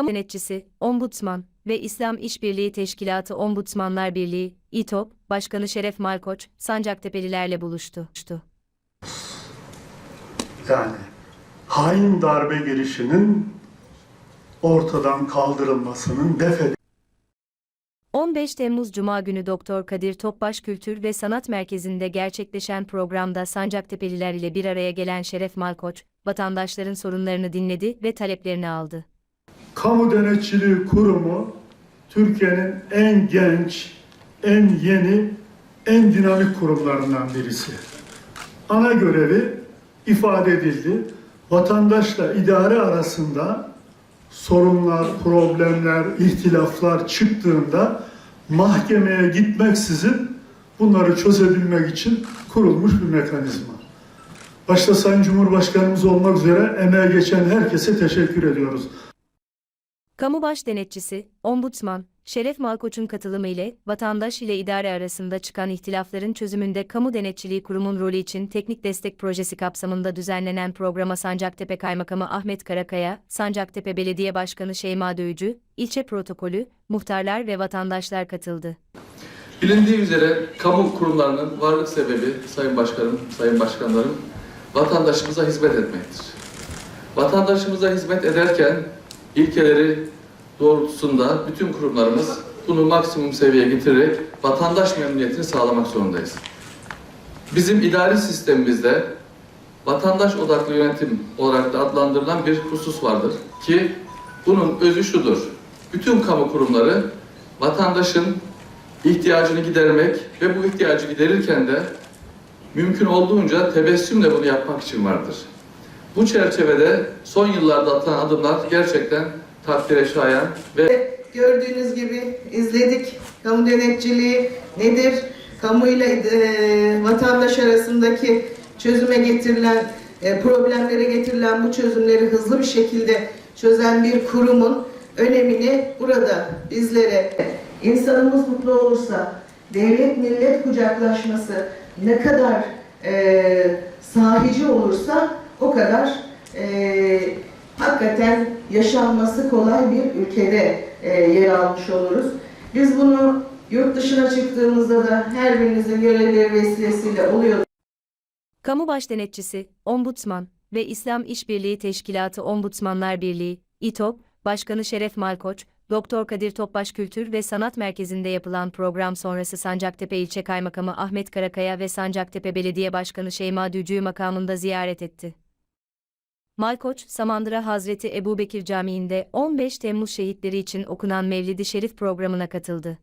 Kamu Denetçisi, Ombudsman ve İslam İşbirliği Teşkilatı Ombudsmanlar Birliği, İTOP, Başkanı Şeref Malkoç, Sancaktepe'lilerle buluştu. Yani hain darbe girişinin ortadan kaldırılmasının def 15 Temmuz Cuma günü Doktor Kadir Topbaş Kültür ve Sanat Merkezi'nde gerçekleşen programda Sancaktepe'liler ile bir araya gelen Şeref Malkoç, vatandaşların sorunlarını dinledi ve taleplerini aldı. Kamu Denetçiliği Kurumu Türkiye'nin en genç, en yeni, en dinamik kurumlarından birisi. Ana görevi ifade edildi. Vatandaşla idare arasında sorunlar, problemler, ihtilaflar çıktığında mahkemeye gitmeksizin bunları çözebilmek için kurulmuş bir mekanizma. Başta Sayın Cumhurbaşkanımız olmak üzere emeğe geçen herkese teşekkür ediyoruz. Kamu Baş Denetçisi, Ombudsman, Şeref Malkoç'un katılımı ile vatandaş ile idare arasında çıkan ihtilafların çözümünde Kamu Denetçiliği Kurumun rolü için teknik destek projesi kapsamında düzenlenen programa Sancaktepe Kaymakamı Ahmet Karakaya, Sancaktepe Belediye Başkanı Şeyma Döyücü, ilçe protokolü, muhtarlar ve vatandaşlar katıldı. Bilindiği üzere kamu kurumlarının varlık sebebi Sayın Başkanım, Sayın Başkanlarım vatandaşımıza hizmet etmektir. Vatandaşımıza hizmet ederken ilkeleri doğrultusunda bütün kurumlarımız bunu maksimum seviyeye getirerek vatandaş memnuniyetini sağlamak zorundayız. Bizim idari sistemimizde vatandaş odaklı yönetim olarak da adlandırılan bir husus vardır ki bunun özü şudur. Bütün kamu kurumları vatandaşın ihtiyacını gidermek ve bu ihtiyacı giderirken de mümkün olduğunca tebessümle bunu yapmak için vardır. Bu çerçevede son yıllarda atılan adımlar gerçekten takdire şayan ve Gördüğünüz gibi izledik. Kamu denetçiliği nedir? Kamuyla e, vatandaş arasındaki çözüme getirilen, e, problemlere getirilen bu çözümleri hızlı bir şekilde çözen bir kurumun önemini burada bizlere insanımız mutlu olursa devlet millet kucaklaşması ne kadar e, sahici olursa o kadar e, hakikaten yaşanması kolay bir ülkede e, yer almış oluruz. Biz bunu yurt dışına çıktığımızda da her birinizin görevleri vesilesiyle oluyor. Kamu Baş Denetçisi, Ombudsman ve İslam İşbirliği Teşkilatı Ombudsmanlar Birliği, İTOP, Başkanı Şeref Malkoç, Doktor Kadir Topbaş Kültür ve Sanat Merkezi'nde yapılan program sonrası Sancaktepe İlçe Kaymakamı Ahmet Karakaya ve Sancaktepe Belediye Başkanı Şeyma Dücü'yü makamında ziyaret etti. Malkoç, Samandıra Hazreti Ebubekir Camii'nde 15 Temmuz şehitleri için okunan Mevlid-i Şerif programına katıldı.